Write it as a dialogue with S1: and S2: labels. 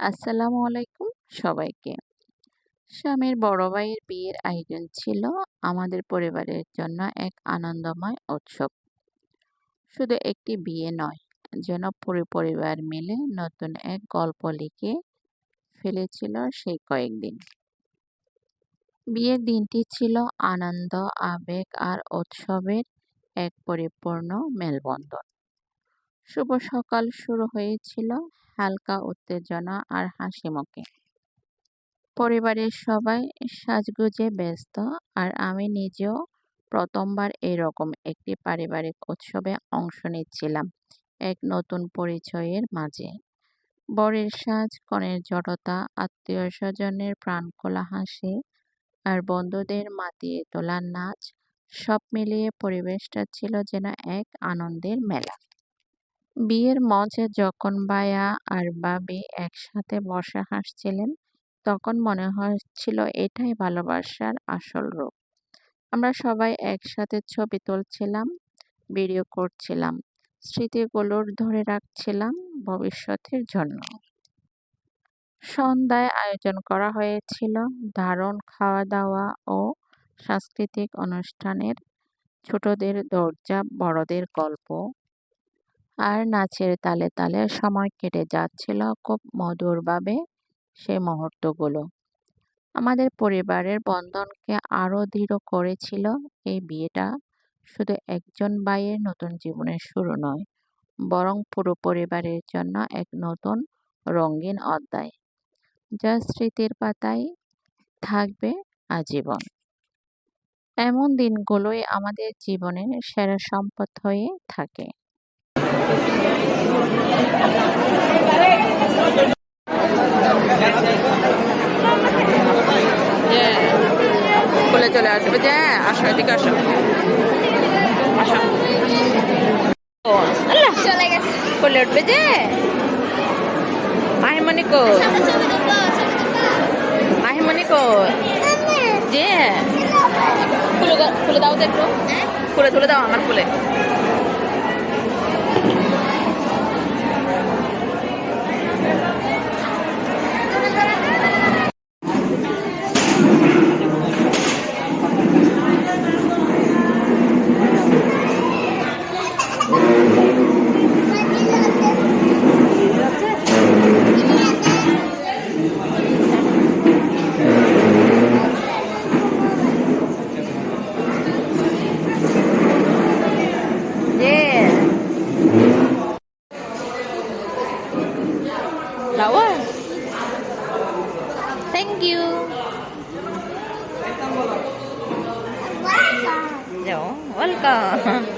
S1: আসসালামু আলাইকুম সবাইকে। স্বামীর বড় ভাইয়ের বিয়ের আয়োজন ছিল আমাদের পরিবারের জন্য এক আনন্দময় উৎসব। শুধু একটি বিয়ে নয়, যেন পুরো পরিবার মিলে নতুন এক গল্প লিখে ফেলেছিল সেই কয়েকদিন। বিয়ের দিনটি ছিল আনন্দ, আবেগ আর উৎসবের এক পরিপূর্ণ মেলবন্ধন। শুভ সকাল শুরু হয়েছিল হালকা উত্তেজনা আর হাসিমুখে পরিবারের সবাই সাজগুজে ব্যস্ত আর আমি নিজেও প্রথমবার এরকম একটি পারিবারিক উৎসবে অংশ নিচ্ছিলাম এক নতুন পরিচয়ের মাঝে। বরের সাজ, কনের জড়তা আত্মীয় স্বজনের প্রাণখোলা হাসি আর বন্ধুদের মাতিয়ে তোলা নাচ সব মিলিয়ে পরিবেশটা ছিল যেন এক আনন্দের মেলা। বিয়ের মঞ্চে যখন বায়া আর বাবি একসাথে বসে হাসছিলেন, তখন মনে হচ্ছিল এটাই ভালোবাসার আসল রূপ। আমরা সবাই একসাথে ছবি তুলছিলাম, ভিডিও করছিলাম, স্মৃতিগুলোর ধরে রাখছিলাম ভবিষ্যতের জন্য। সন্ধ্যায় আয়োজন করা হয়েছিল দারুণ খাওয়া দাওয়া ও সাংস্কৃতিক অনুষ্ঠানের ছোটদের দরজা বড়দের গল্প। আর নাচের তালে তালে সময় কেটে যাচ্ছিল খুব মধুরভাবে সেই মুহূর্তগুলো। আমাদের পরিবারের বন্ধনকে আরও দৃঢ় করেছিল এই বিয়েটা শুধু একজন ভাইয়ের নতুন জীবনের শুরু নয়, বরং পুরো পরিবারের জন্য এক নতুন রঙিন অধ্যায়, যা স্মৃতির পাতায় থাকবে আজীবন। এমন দিনগুলোই আমাদের জীবনের সেরা সম্পদ হয়ে থাকে।
S2: কোলে চলে আসবে। যে আসো এদিকে আসো। আসো। আল্লাহ
S3: চলে গেছে।
S2: কোলে উঠবে যে মাহিমণি কো মাহিমণি কো যে খুলে দাও খুলে দাও তো একটু খুলে তুলে দাও আমার খুলে। That. Thank you. Welcome. No, welcome.